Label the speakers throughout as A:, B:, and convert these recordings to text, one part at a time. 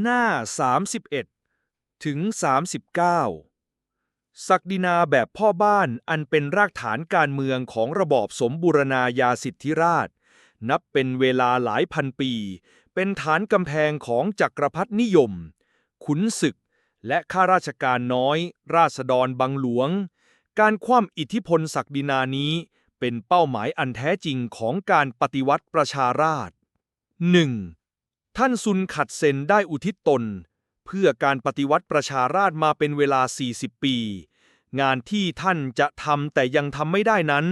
A: หน้า 31 ถึง 39 ศักดินาแบบพ่อบ้านอันเป็นรากฐานการเมืองของระบอบสมบูรณาญาสิทธิราช นับเป็นเวลาหลายพันปี เป็นฐานกำแพงของจักรพรรดินิยม ขุนศึก และข้าราชการน้อย ราษฎรบังหลวง การคว่ำอิทธิพลศักดินานี้เป็นเป้าหมายอันแท้จริงของการปฏิวัติประชาราษฎร์ 1. ท่านซุนขัดเซนได้อุทิศตน เพื่อการปฏิวัติประชาราษฎร์มาเป็นเวลา 40 ปี งานที่ท่านจะทำแต่ยังทำไม่ได้นั้น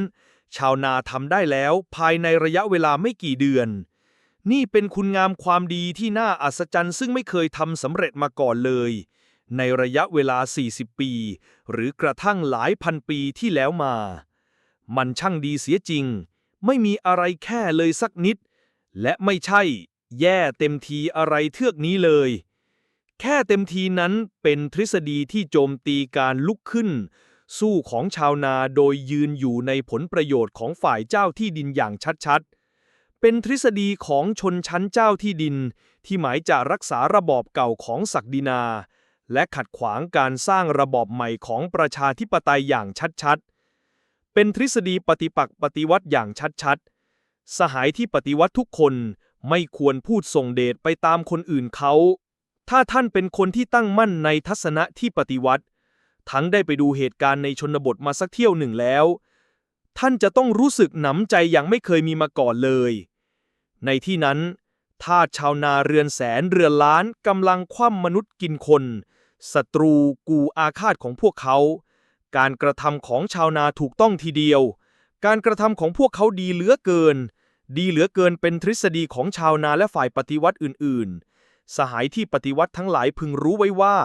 A: ชาวนาทำได้แล้วภายในระยะเวลาไม่กี่เดือน นี่เป็นคุณงามความดีที่น่าอัศจรรย์ซึ่งไม่เคยทำสำเร็จมาก่อนเลย ในระยะเวลา 40 ปี หรือกระทั่งหลายพันปีที่แล้วมา มันช่างดีเสียจริง ไม่มีอะไรแค่เลยสักนิด และไม่ใช่ แย่เต็มทีอะไรเทือกนี้เลย แค่เต็มทีนั้นเป็นทฤษฎีที่โจมตีการลุกขึ้น สู้ของชาวนาโดยยืนอยู่ในผลประโยชน์ของฝ่ายเจ้าที่ดินอย่างชัดๆ เป็นทฤษฎีของชนชั้นเจ้าที่ดิน ที่หมายจะรักษาระบอบเก่าของศักดินา และขัดขวางการสร้างระบอบใหม่ของประชาธิปไตยอย่างชัดๆ เป็นทฤษฎีปฏิปักษ์ปฏิวัติอย่างชัดๆ สหายที่ปฏิวัติทุกคน ไม่ควรพูดส่งเดชไปตามคนอื่นเขา ถ้าท่านเป็นคนที่ตั้งมั่นในทัศนะที่ปฏิวัติ ทั้งได้ไปดูเหตุการณ์ในชนบทมาสักเที่ยวหนึ่งแล้ว ท่านจะต้องรู้สึกหนำใจอย่างไม่เคยมีมาก่อนเลย ในที่นั้นทาสชาวนาเรือนแสนเรือนล้านกำลังคว่ำมนุษย์กินคนศัตรูกูอาฆาตของพวกเขา การกระทำของชาวนาถูกต้องทีเดียว การกระทำของพวกเขาดีเหลือเกิน ดีเหลือเกินเป็นทฤษฎีของชาวนาและฝ่ายปฏิวัติอื่น ๆ สหายที่ปฏิวัติทั้งหลายพึงรู้ไว้ว่า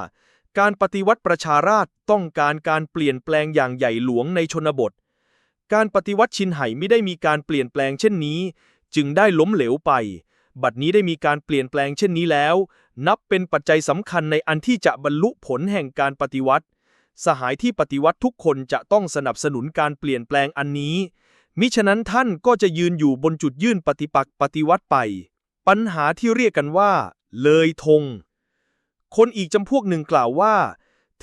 A: การปฏิวัติประชาราษต้องการการเปลี่ยนแปลงอย่างใหญ่หลวงในชนบท การปฏิวัติชินไห่ไม่ได้มีการเปลี่ยนแปลงเช่นนี้ จึงได้ล้มเหลวไป บัดนี้ได้มีการเปลี่ยนแปลงเช่นนี้แล้ว นับเป็นปัจจัยสำคัญในอันที่จะบรรลุผลแห่งการปฏิวัติ สหายที่ปฏิวัติทุกคนจะต้องสนับสนุนการเปลี่ยนแปลงอันนี้ มิฉะนั้นท่านก็จะยืนอยู่บนจุดยื่นปฏิปักษ์ปฏิวัติไป ปัญหาที่เรียกกันว่า เลยธง คนอีกจำพวกหนึ่งกล่าวว่า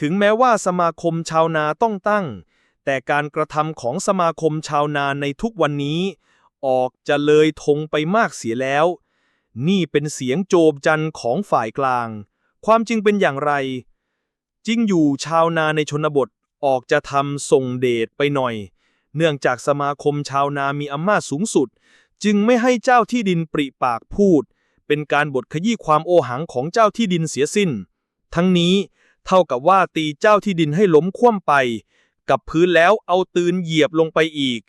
A: ถึงแม้ว่าสมาคมชาวนาต้องตั้ง แต่การกระทำของสมาคมชาวนาในทุกวันนี้ ออกจะเลยธงไปมากเสียแล้ว นี่เป็นเสียงโจมจันของฝ่ายกลาง ความจริงเป็นอย่างไร จริงอยู่ชาวนาในชนบทออกจะทำส่งเดชไปหน่อย เนื่องจากสมาคมชาวนามีอำนาจสูงสุด จึงไม่ให้เจ้าที่ดินปริปากพูด เป็นการบทขยี้ความโอหังของเจ้าที่ดินเสียสิ้น ทั้งนี้เท่ากับว่าตีเจ้าที่ดินให้ล้มคว่ำไป กับพื้นแล้วเอาตืนเหยียบลงไปอีก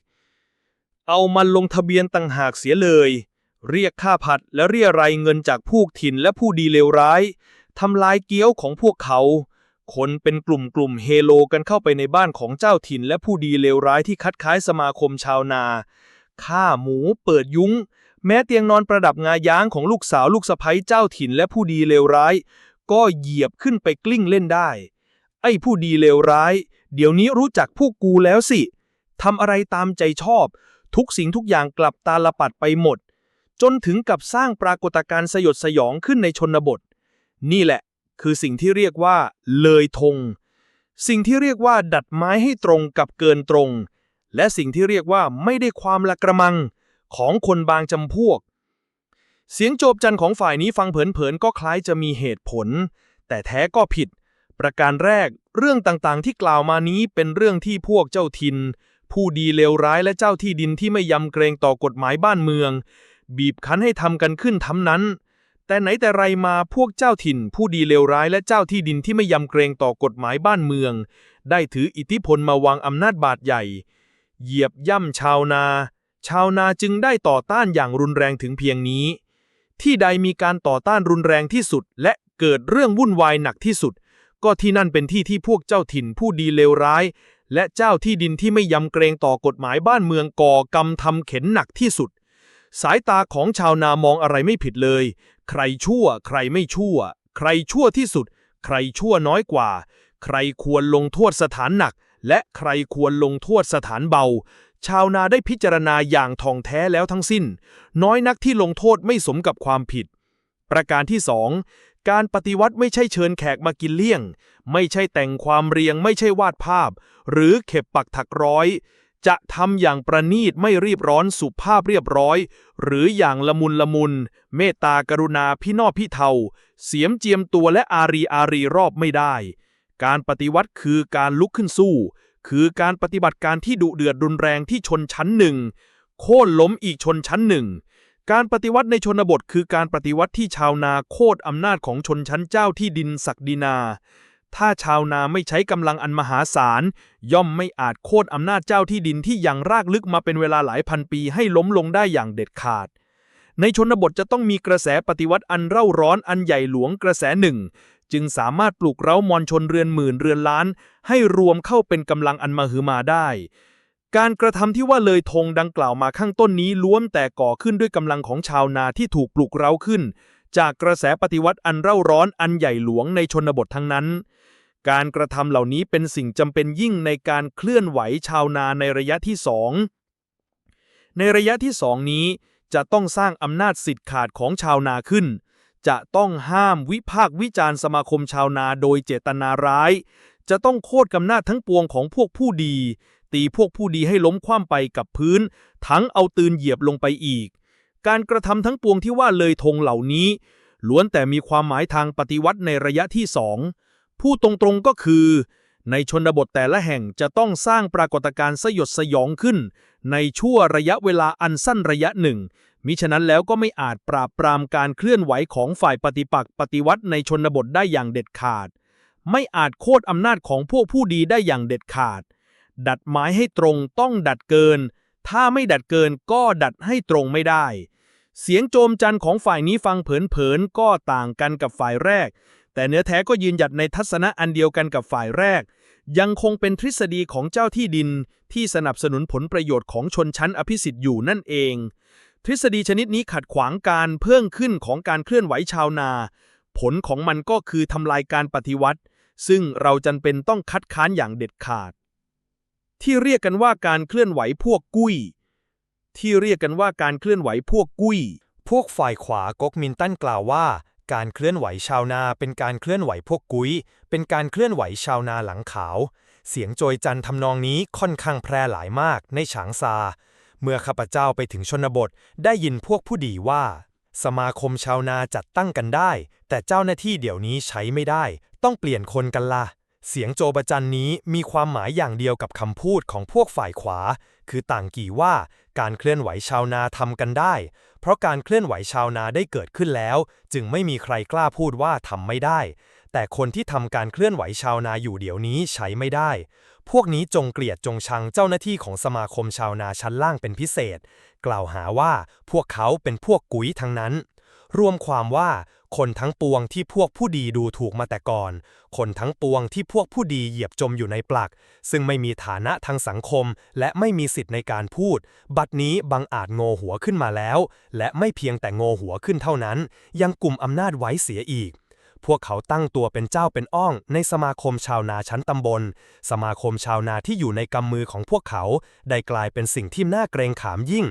A: เอามันลงทะเบียนต่างหากเสียเลย เรียกค่าผัดและเรียรายเงินจากผู้ถิ่นและผู้ดีเลวร้ายทำลายเกี้ยวของพวกเขา คนเป็นกลุ่มกลุ่มๆเฮโลกันเข้าไปในบ้านของเจ้าถิ่นและผู้ดีเลวร้ายที่คัดค้ายสมาคมชาวนาฆ่าหมูเปิดยุ้ง แม้เตียงนอนประดับงาย้างของลูกสาวลูกสะใภ้เจ้าถิ่นและผู้ดีเลวร้าย ก็เหยียบขึ้นไปกลิ้งเล่นได้ ไอ้ผู้ดีเลวร้าย เดี๋ยวนี้รู้จักพวกกูแล้วสิทำอะไรตามใจชอบ ทุกสิ่งทุกอย่างกลับตาลปัดไปหมด จนถึงกับสร้างปรากฏการณ์สยดสยองขึ้นในชนบท นี่แหละ คือสิ่งที่เรียกว่า เลยธง สิ่งที่เรียกว่า ดัดไม้ให้ตรงกับเกินตรง และสิ่งที่เรียกว่าไม่ได้ความละกระมังของคนบางจำพวก เสียงโจบจันของฝ่ายนี้ฟังเผินๆก็คล้ายจะมีเหตุผล แต่แท้ก็ผิด ประการแรก เรื่องต่างๆที่กล่าวมานี้เป็นเรื่องที่พวกเจ้าทิน ผู้ดีเลวร้ายและเจ้าที่ดินที่ไม่ยำเกรงต่อกฎหมายบ้านเมือง บีบคั้นให้ทำกันขึ้นทำนั้น แต่ไหนแต่ไรมาพวกเจ้าถิ่น ผู้ดีเลวร้ายและเจ้าที่ดินที่ไม่ยำเกรงต่อกฎหมายบ้านเมือง ได้ถืออิทธิพลมาวางอำนาจบาดใหญ่ เหยียบย่ำชาวนา ชาวนาจึงได้ต่อต้านอย่างรุนแรงถึงเพียงนี้ ที่ใดมีการต่อต้านรุนแรงที่สุด และเกิดเรื่องวุ่นวายหนักที่สุด ก็ที่นั่นเป็นที่ที่พวกเจ้าถิ่นผู้ดีเลวร้าย และเจ้าที่ดินที่ไม่ยำเกรงต่อกฎหมายบ้านเมืองก่อกรรมทำเข็นหนักที่สุดสายตาของชาวนามองอะไรไม่ผิดเลย ใครชั่ว ใครไม่ชั่ว ใครชั่วที่สุด ใครชั่วน้อยกว่า ใครควรลงโทษสถานหนัก และใครควรลงโทษสถานเบา ชาวนาได้พิจารณาอย่างท่องแท้แล้วทั้งสิ้น น้อยนักที่ลงโทษไม่สมกับความผิด ประการที่สองการปฏิวัติไม่ใช่เชิญแขกมากินเลี้ยง ไม่ใช่แต่งความเรียงไม่ใช่วาดภาพ หรือเข็บปักถักร้อย จะทำอย่างประณีตไม่รีบร้อนสุภาพเรียบร้อย หรืออย่างละมุนละมุน เมตตากรุณาพี่นอพี่เทา เสียมเจียมตัวและอารีอารีรอบไม่ได้ การปฏิวัติคือการลุกขึ้นสู้ คือการปฏิบัติการที่ดุเดือดรุนแรงที่ชนชั้นหนึ่ง โค่นล้มอีกชนชั้นหนึ่ง การปฏิวัติในชนบทคือการปฏิวัติที่ชาวนาโค่นอำนาจของชนชั้นเจ้าที่ดินศักดินา ถ้าชาวนาไม่ใช้กำลังอันมหาศาล ย่อมไม่อาจโค่นอำนาจเจ้าที่ดินที่ยังรากลึกมาเป็นเวลาหลายพันปีให้ล้มลงได้อย่างเด็ดขาด ในชนบทจะต้องมีกระแสปฏิวัติอันเร่าร้อนอันใหญ่หลวงกระแสหนึ่ง จึงสามารถปลุกเร้ามอนชนเรือนหมื่นเรือนล้าน ให้รวมเข้าเป็นกำลังอันมหึมาได้ การกระทำที่ว่าเลยธงดังกล่าวมาข้างต้นนี้ล้วนแต่ก่อขึ้นด้วยกำลังของชาวนาที่ถูกปลุกเร้าขึ้น จากกระแสปฏิวัติอันเร่าร้อนอันใหญ่หลวงในชนบททั้งนั้น การกระทำเหล่านี้เป็นสิ่งจำเป็นยิ่งในการเคลื่อนไหวชาวนาในระยะที่สองในระยะที่สองนี้จะต้องสร้างอำนาจสิทธิ์ขาดของชาวนาขึ้น จะต้องห้ามวิพากษ์วิจารณ์สมาคมชาวนาโดยเจตนาร้าย จะต้องโค่นกำนาจทั้งปวงของพวกผู้ดี ตีพวกผู้ดีให้ล้มคว่ำไปกับพื้น ทั้งเอาตืนเหยียบลงไปอีก การกระทำทั้งปวงที่ว่าเลยธงเหล่านี้ ล้วนแต่มีความหมายทางปฏิวัติในระยะที่สอง พูดตรงๆก็คือ ในชนบทแต่ละแห่งจะต้องสร้างปรากฏการณ์สยดสยองขึ้น ในชั่วระยะเวลาอันสั้นระยะหนึ่ง มิฉะนั้นแล้วก็ไม่อาจปราบปรามการเคลื่อนไหวของฝ่ายปฏิปักษ์ปฏิวัติในชนบทได้อย่างเด็ดขาด ไม่อาจโค่นอำนาจของพวกผู้ดีได้อย่างเด็ดขาด ดัดไม้ให้ตรงต้องดัดเกิน ถ้าไม่ดัดเกินก็ดัดให้ตรงไม่ได้เสียงโจมจันของฝ่ายนี้ฟังเผินๆก็ต่างกันกับฝ่ายแรก แต่เนื้อแท้ก็ยืนหยัดในทัศนะอันเดียวกันกับฝ่ายแรก ยังคงเป็นทฤษฎีของเจ้าที่ดิน ที่สนับสนุนผลประโยชน์ของชนชั้นอภิสิทธิ์อยู่นั่นเอง ทฤษฎีชนิดนี้ขัดขวางการเพิ่มขึ้นของการเคลื่อนไหวชาวนา ผลของมันก็คือทำลายการปฏิวัติ ซึ่งเราจำเป็นต้องคัดค้านอย่างเด็ดขาด ที่เรียกกันว่าการเคลื่อนไหวพวกกุ้ย ที่เรียกกันว่าการเคลื่อนไหวพวกกุ้ย
B: พวกฝ่ายขวาก๊กมินตันกล่าวว่า การเคลื่อนไหวชาวนาเป็นการเคลื่อนไหวพวกกุ้ย เป็นการเคลื่อนไหวชาวนาหลังขาว เสียงโจยจันทำนองนี้ค่อนข้างแพร่หลายมากในฉางซา เมื่อข้าพเจ้าไปถึงชนบทได้ยินพวกผู้ดีว่า สมาคมชาวนาจัดตั้งกันได้ แต่เจ้าหน้าที่เดี๋ยวนี้ใช้ไม่ได้ ต้องเปลี่ยนคนกันละเสียงโจประจันนี้มีความหมายอย่างเดียวกับคำพูดของพวกฝ่ายขวา คือต่างกี่ว่าการเคลื่อนไหวชาวนาทำกันได้ เพราะการเคลื่อนไหวชาวนาได้เกิดขึ้นแล้ว จึงไม่มีใครกล้าพูดว่าทำไม่ได้ แต่คนที่ทำการเคลื่อนไหวชาวนาอยู่เดี๋ยวนี้ใช้ไม่ได้ พวกนี้จงเกลียดจงชังเจ้าหน้าที่ของสมาคมชาวนาชั้นล่างเป็นพิเศษ กล่าวหาว่าพวกเขาเป็นพวกกุ๋ยทั้งนั้น รวมความว่า คนทั้งปวงที่พวกผู้ดีดูถูกมาแต่ก่อน คนทั้งปวงที่พวกผู้ดีเหยียบจมอยู่ในปลัก ซึ่งไม่มีฐานะทางสังคม และไม่มีสิทธิ์ในการพูด บัดนี้บังอาจโงหัวขึ้นมาแล้ว และไม่เพียงแต่โงหัวขึ้นเท่านั้น ยังกลุ่มอำนาจไว้เสียอีกพวกเขาตั้งตัวเป็นเจ้าเป็นอ้อง ในสมาคมชาวนาชั้นตำบล สมาคมชาวนาที่อยู่ในกำมือของพวกเขา ได้กลายเป็นสิ่งที่น่าเกรงขามยิ่ง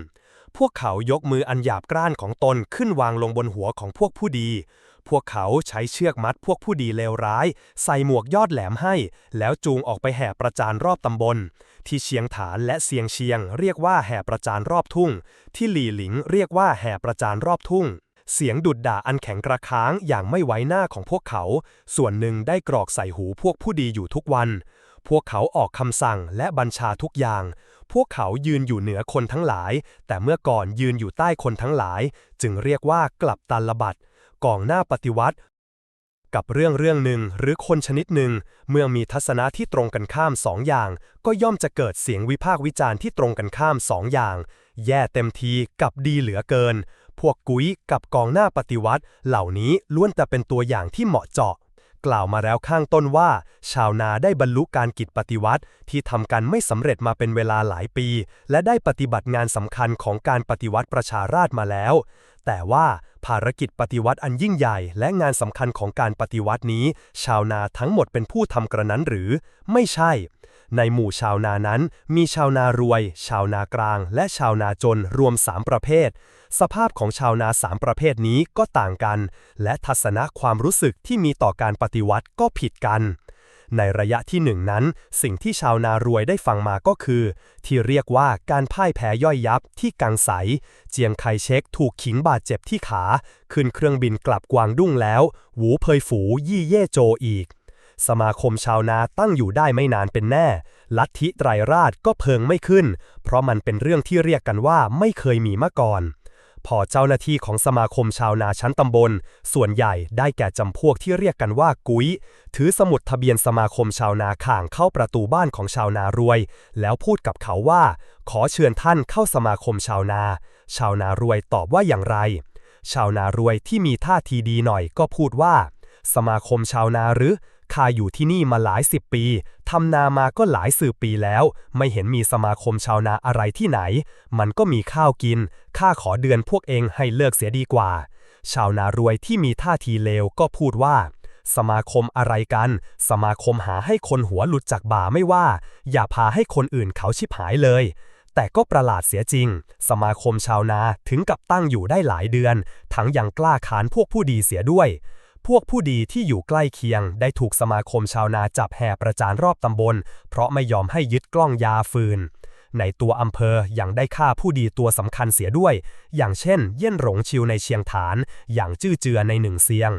B: พวกเขายกมืออันหยาบกร้านของตนขึ้นวางลงบนหัวของพวกผู้ดี พวกเขาใช้เชือกมัดพวกผู้ดีเลวร้าย ใส่หมวกยอดแหลมให้ แล้วจูงออกไปแห่ประจานรอบตำบล ที่เชียงฐานและเสียงเชียง เรียกว่าแห่ประจานรอบทุ่ง ที่หลี่หลิงเรียกว่าแห่ประจานรอบทุ่งเสียงดุดด่าอันแข็งกระค้างอย่างไม่ไว้หน้าของพวกเขา ส่วนหนึ่งได้กรอกใส่หูพวกผู้ดีอยู่ทุกวัน พวกเขาออกคำสั่งและบัญชาทุกอย่าง พวกเขายืนอยู่เหนือคนทั้งหลาย แต่เมื่อก่อนยืนอยู่ใต้คนทั้งหลาย จึงเรียกว่ากลับตันละบัดกองหน้าปฏิวัติ กับเรื่องเรื่องหนึ่งหรือคนชนิดหนึ่ง เมื่อมีทัศนะที่ตรงกันข้ามสองอย่าง ก็ย่อมจะเกิดเสียงวิพากษ์วิจารณ์ที่ตรงกันข้ามสองอย่าง แย่เต็มทีกับดีเหลือเกิน พวกกุ้ยกับกองหน้าปฏิวัติ เหล่านี้ล้วนแต่เป็นตัวอย่างที่เหมาะเจาะ กล่าวมาแล้วข้างต้นว่า ชาวนาได้บรรลุการกิจปฏิวัติ ที่ทำกันไม่สำเร็จมาเป็นเวลาหลายปี และได้ปฏิบัติงานสำคัญของการปฏิวัติประชาราษฎรมาแล้ว แต่ว่าภารกิจปฏิวัติอันยิ่งใหญ่และงานสำคัญของการปฏิวัตินี้ ชาวนาทั้งหมดเป็นผู้ทำกระนั้นหรือ ไม่ใช่ ในหมู่ชาวนานั้น มีชาวนารวย ชาวนากลาง และชาวนาจนรวม 3 ประเภท สภาพของชาวนาสามประเภทนี้ก็ต่างกัน และทัศนะความรู้สึกที่มีต่อการปฏิวัติก็ผิดกัน ในระยะที่หนึ่งนั้น สิ่งที่ชาวนารวยได้ฟังมาก็คือ ที่เรียกว่าการพ่ายแพ้ย่อยยับที่กังใสเจียงไคเชกถูกขิงบาดเจ็บที่ขา ขึ้นเครื่องบินกลับกวางดุ้งแล้ว หวูเพยฝูยี่เย่โจอีกสมาคมชาวนาตั้งอยู่ได้ไม่นานเป็นแน่ ลัทธิไตรราชก็เพิงไม่ขึ้น เพราะมันเป็นเรื่องที่เรียกกันว่าไม่เคยมีมาก่อน พอเจ้าหน้าที่ของสมาคมชาวนาชั้นตำบล ส่วนใหญ่ได้แก่จำพวกที่เรียกกันว่ากุ้ย ถือสมุดทะเบียนสมาคมชาวนาข่างเข้าประตูบ้านของชาวนารวย แล้วพูดกับเขาว่า ขอเชิญท่านเข้าสมาคมชาวนา ชาวนารวยตอบว่าอย่างไร ชาวนารวยที่มีท่าทีดีหน่อยก็พูดว่า สมาคมชาวนาหรือ ข้าอยู่ที่นี่มาหลายสิบปีทำนามาก็หลายสืบปีแล้ว ไม่เห็นมีสมาคมชาวนาอะไรที่ไหน มันก็มีข้าวกิน ข้าขอเดือนพวกเองให้เลิกเสียดีกว่า ชาวนารวยที่มีท่าทีเลวก็พูดว่า สมาคมอะไรกัน สมาคมหาให้คนหัวหลุดจากบ่าไม่ว่า อย่าพาให้คนอื่นเขาชิบหายเลยแต่ก็ประหลาดเสียจริง สมาคมชาวนาถึงกับตั้งอยู่ได้หลายเดือน ทั้งยังกล้าขานพวกผู้ดีเสียด้วย พวกผู้ดีที่อยู่ใกล้เคียง ได้ถูกสมาคมชาวนาจับแห่ประจานรอบตำบล เพราะไม่ยอมให้ยึดกล้องยาฟืน ในตัวอำเภอยังได้ฆ่าผู้ดีตัวสำคัญเสียด้วย อย่างเช่น เย่นหลงชิวในเชียงฐาน อย่างจื้อเจือในหนึ่งเซียง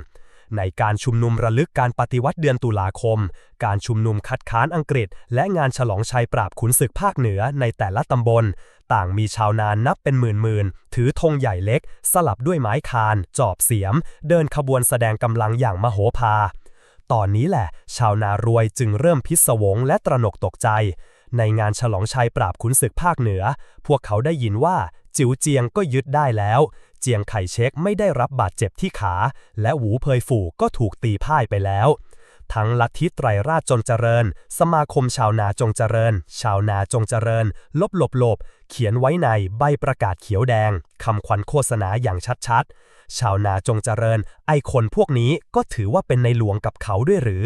B: ในการชุมนุมระลึกการปฏิวัติเดือนตุลาคม การชุมนุมคัดค้านอังกฤษ และงานฉลองชัยปราบขุนศึกภาคเหนือในแต่ละตำบล ต่างมีชาวนานนับเป็นหมื่นๆ ถือธงใหญ่เล็ก สลับด้วยไม้คาน จอบเสียม เดินขบวนแสดงกำลังอย่างมโหฬารตอนนี้แหละ ชาวนารวยจึงเริ่มพิศวงและตระหนกตกใจ ในงานฉลองชัยปราบขุนศึกภาคเหนือ พวกเขาได้ยินว่าจิ๋วเจียงก็ยึดได้แล้ว เจียงไข่เช็คไม่ได้รับบาดเจ็บที่ขา และหวูเพยฝูก็ถูกตีพ่ายไปแล้ว ทั้งลัทธิไตรราชจงเจริญ สมาคมชาวนาจงเจริญ ชาวนาจงเจริญ ลบหลบหลบ เขียนไว้ในใบประกาศเขียวแดงคำขวัญโฆษณาอย่างชัดๆ ชาวนาจงเจริญ ไอคนพวกนี้ก็ถือว่าเป็นในหลวงกับเขาด้วยหรือ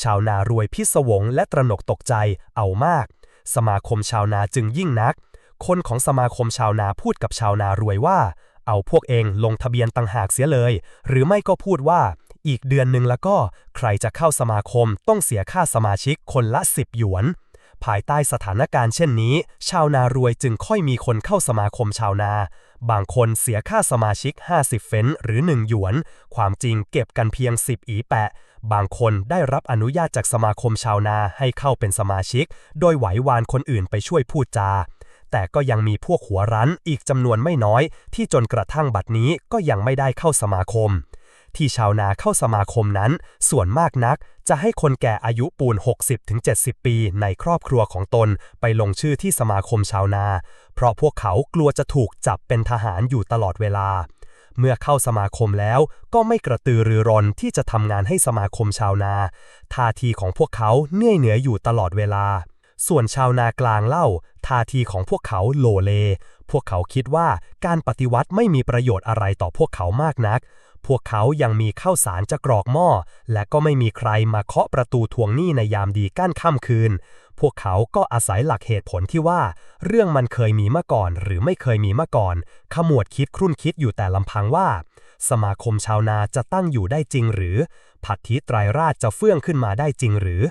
B: ชาวนารวยพิศวงและตระหนกตกใจเอามาก สมาคมชาวนาจึงยิ่งนักคนของสมาคมชาวนาพูดกับชาวนารวยว่า เอาพวกเองลงทะเบียนต่างหากเสียเลย หรือไม่ก็พูดว่าอีกเดือนหนึ่งแล้วก็ใครจะเข้าสมาคมต้องเสียค่าสมาชิกคนละ 10 หยวน ภายใต้สถานการณ์เช่นนี้ ชาวนารวยจึงค่อยมีคนเข้าสมาคมชาวนา บางคนเสียค่าสมาชิก 50 เฟนหรือ 1 หยวน ความจริงเก็บกันเพียง 10 อีแปะ บางคนได้รับอนุญาตจากสมาคมชาวนาให้เข้าเป็นสมาชิก โดยไหววานคนอื่นไปช่วยพูดจา แต่ก็ยังมีพวกหัวรั้นอีกจำนวนไม่น้อย ที่จนกระทั่งบัดนี้ก็ยังไม่ได้เข้าสมาคม ที่ชาวนาเข้าสมาคมนั้น ส่วนมากนักจะให้คนแก่อายุปูน 60-70 ปีในครอบครัวของตนไปลงชื่อที่สมาคมชาวนา เพราะพวกเขากลัวจะถูกจับเป็นทหารอยู่ตลอดเวลาเมื่อเข้าสมาคมแล้วก็ไม่กระตือรือร้นที่จะทำงานให้สมาคมชาวนา ท่าทีของพวกเขาเหนื่อยเหนืออยู่ตลอดเวลา ส่วนชาวนากลางเล่า ท่าทีของพวกเขาโลเล พวกเขาคิดว่าการปฏิวัติไม่มีประโยชน์อะไรต่อพวกเขามากนัก พวกเขายังมีข้าวสารจะกรอกหม้อ และก็ไม่มีใครมาเคาะประตูทวงหนี้ในยามดีกั้นค่ำคืน พวกเขาก็อาศัยหลักเหตุผลที่ว่า เรื่องมันเคยมีมาก่อนหรือไม่เคยมีมาก่อน ขมวดคิดครุ่นคิดอยู่แต่ลำพังว่า สมาคมชาวนาจะตั้งอยู่ได้จริงหรือ ผัดทิไตรราชจะเฟื่องขึ้นมาได้จริงหรือ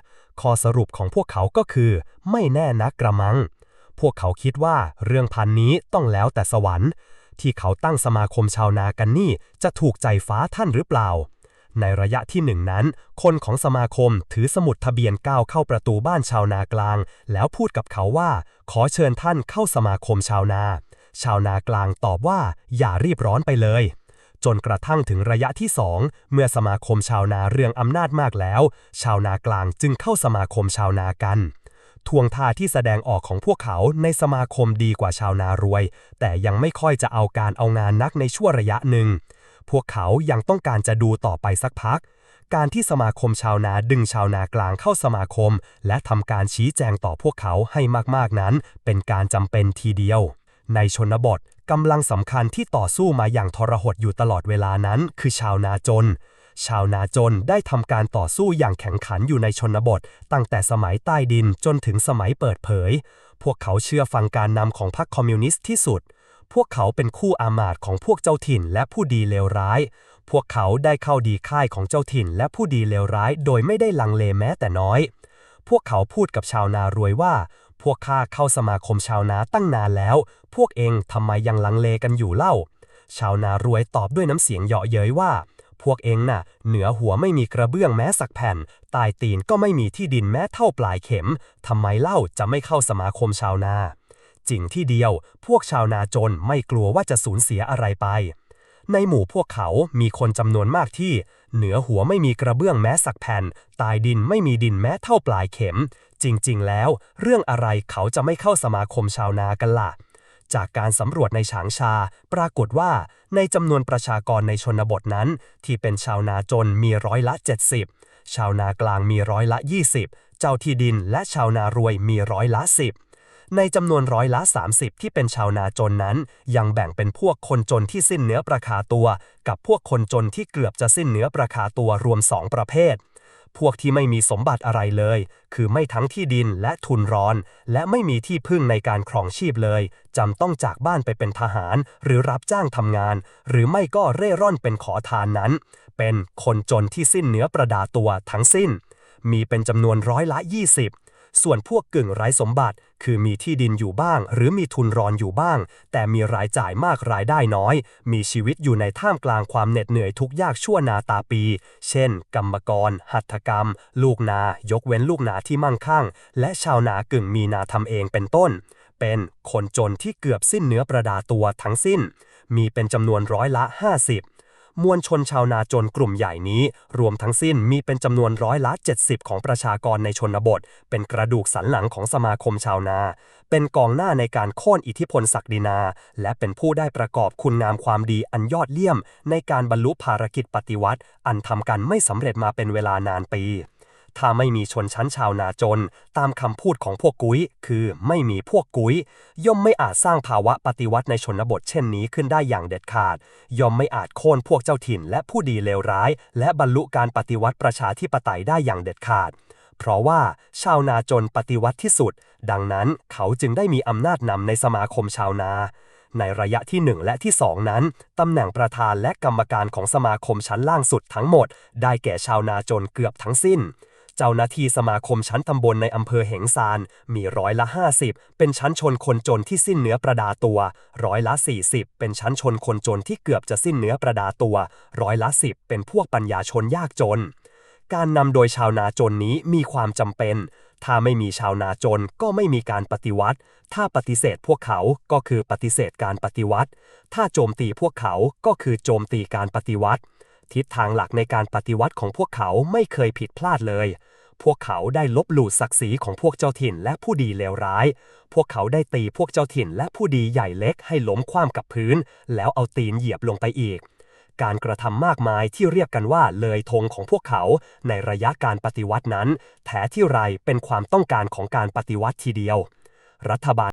B: ข้อสรุปของพวกเขาก็คือ ไม่แน่นักกระมัง พวกเขาคิดว่าเรื่องพันนี้ต้องแล้วแต่สวรรค์ ที่เขาตั้งสมาคมชาวนากันนี่จะถูกใจฟ้าท่านหรือเปล่า ในระยะที่หนึ่งนั้น คนของสมาคมถือสมุดทะเบียนก้าวเข้าประตูบ้านชาวนากลาง แล้วพูดกับเขาว่า ขอเชิญท่านเข้าสมาคมชาวนา ชาวนากลางตอบว่า อย่ารีบร้อนไปเลย จนกระทั่งถึงระยะที่สองเมื่อสมาคมชาวนาเรื่องอำนาจมากแล้ว ชาวนากลางจึงเข้าสมาคมชาวนากัน ทวงท่าที่แสดงออกของพวกเขาในสมาคมดีกว่าชาวนารวย แต่ยังไม่ค่อยจะเอาการเอางานนักในช่วงระยะหนึ่ง พวกเขายังต้องการจะดูต่อไปสักพัก การที่สมาคมชาวนาดึงชาวนากลางเข้าสมาคม และทำการชี้แจงต่อพวกเขาให้มากๆนั้น เป็นการจำเป็นทีเดียว ในชนบทกำลังสำคัญที่ต่อสู้มาอย่างทรหดอยู่ตลอดเวลานั้น คือชาวนาจน ชาวนาจนได้ทำการต่อสู้อย่างแข็งขันอยู่ในชนบท ตั้งแต่สมัยใต้ดินจนถึงสมัยเปิดเผย พวกเขาเชื่อฟังการนำของพรรคคอมมิวนิสต์ที่สุด พวกเขาเป็นคู่อามาตของพวกเจ้าถิ่นและผู้ดีเลวร้าย พวกเขาได้เข้าดีค่ายของเจ้าถิ่นและผู้ดีเลวร้าย โดยไม่ได้ลังเลแม้แต่น้อย พวกเขาพูดกับชาวนารวยว่า พวกข้าเข้าสมาคมชาวนาตั้งนานแล้ว พวกเองทำไมยังลังเลกันอยู่เล่า ชาวนารวยตอบด้วยน้ำเสียงเหยาะเย้ยว่า พวกเองน่ะ เหนือหัวไม่มีกระเบื้องแม้สักแผ่น ตายตีนก็ไม่มีที่ดินแม้เท่าปลายเข็ม ทำไมเล่าจะไม่เข้าสมาคมชาวนาจริงที่เดียว พวกชาวนาจนไม่กลัวว่าจะสูญเสียอะไรไป ในหมู่พวกเขามีคนจำนวนมากที่ เหนือหัวไม่มีกระเบื้องแม้สักแผ่น ตายดินไม่มีดินแม้เท่าปลายเข็ม จริง ๆ แล้ว เรื่องอะไรเขาจะไม่เข้าสมาคมชาวนากันล่ะ จากการสำรวจในฉางชา ปรากฏว่าในจำนวนประชากรในชนบทนั้น ที่เป็นชาวนาจนมีร้อยละ 70 ชาวนากลางมีร้อยละ 20 เจ้าที่ดินและชาวนารวยมีร้อยละ 10 ในจำนวนร้อยละ 30 ที่เป็นชาวนาจนนั้น ยังแบ่งเป็นพวกคนจนที่สิ้นเนื้อประคาตัว กับพวกคนจนที่เกือบจะสิ้นเนื้อประคาตัวรวม 2 ประเภท พวกที่ไม่มีสมบัติอะไรเลย คือไม่ทั้งที่ดินและทุนร้อน และไม่มีที่พึ่งในการครองชีพเลยจำต้องจากบ้านไปเป็นทหาร หรือรับจ้างทำงาน หรือไม่ก็เร่ร่อนเป็นขอทานนั้น เป็นคนจนที่สิ้นเนื้อประดาตัวทั้งสิ้น มีเป็นจำนวนร้อยละ 20 ส่วนพวกกึ่งไร้สมบัติ คือมีที่ดินอยู่บ้าง หรือมีทุนรอนอยู่บ้าง แต่มีรายจ่ายมากรายได้น้อย มีชีวิตอยู่ในท่ามกลางความเหน็ดเหนื่อยทุกยากชั่วนาตาปี เช่น กรรมกร หัตถกรรม ลูกนา ยกเว้นลูกนาที่มั่งคั่ง และชาวนากึ่งมีนาทำเองเป็นต้น เป็นคนจนที่เกือบสิ้นเนื้อประดาตัวทั้งสิ้น มีเป็นจำนวนร้อยละ 50 มวลชนชาวนาจนกลุ่มใหญ่นี้ รวมทั้งสิ้นมีเป็นจำนวนร้อยละ 70 ของประชากรในชนบท เป็นกระดูกสันหลังของสมาคมชาวนา เป็นกองหน้าในการโค่นอิทธิพลศักดินา และเป็นผู้ได้ประกอบคุณงามความดีอันยอดเยี่ยม ในการบรรลุภารกิจปฏิวัติ อันทำกันไม่สำเร็จมาเป็นเวลานานปี ถ้าไม่มีชนชั้นชาวนาจน ตามคำพูดของพวกกุ้ย คือไม่มีพวกกุ้ย ย่อมไม่อาจสร้างภาวะปฏิวัติในชนบทเช่นนี้ขึ้นได้อย่างเด็ดขาด ย่อมไม่อาจโค่นพวกเจ้าถิ่น และผู้ดีเลวร้าย และบรรลุการปฏิวัติประชาธิปไตยได้อย่างเด็ดขาด เพราะว่าชาวนาจนปฏิวัติที่สุด ดังนั้นเขาจึงได้มีอำนาจนำในสมาคมชาวนาในระยะที่ 1 และที่ 2 นั้น ตำแหน่งประธานและกรรมการของสมาคมชั้นล่างสุดทั้งหมด ได้แก่ชาวนาจนเกือบทั้งสิ้น เจ้าหน้าที่สมาคมชั้นตำบลในอำเภอเหงซาน มีร้อยละ 50 เป็นชั้นชนคนจนที่สิ้นเนื้อประดาตัว ร้อยละ 40 เป็นชั้นชนคนจนที่เกือบจะสิ้นเนื้อประดาตัว ร้อยละ 10 เป็นพวกปัญญาชนยากจน การนำโดยชาวนาจนนี้มีความจำเป็น ถ้าไม่มีชาวนาจนก็ไม่มีการปฏิวัติ ถ้าปฏิเสธพวกเขาก็คือปฏิเสธการปฏิวัติ ถ้าโจมตีพวกเขาก็คือโจมตีการปฏิวัติ ทิศทางหลักในการปฏิวัติของพวกเขาไม่เคยผิดพลาดเลย พวกเขาได้ลบหลู่ศักดิ์ศรีของพวกเจ้าถิ่นและผู้ดีเลวร้าย พวกเขาได้ตีพวกเจ้าถิ่นและผู้ดีใหญ่เล็กให้ล้มคว่ำกับพื้น แล้วเอาตีนเหยียบลงไปอีก การกระทำมากมายที่เรียกกันว่าเลยธงของพวกเขาในระยะการปฏิวัตินั้น แท้ที่ไรเป็นความต้องการของการปฏิวัติทีเดียว รัฐบาล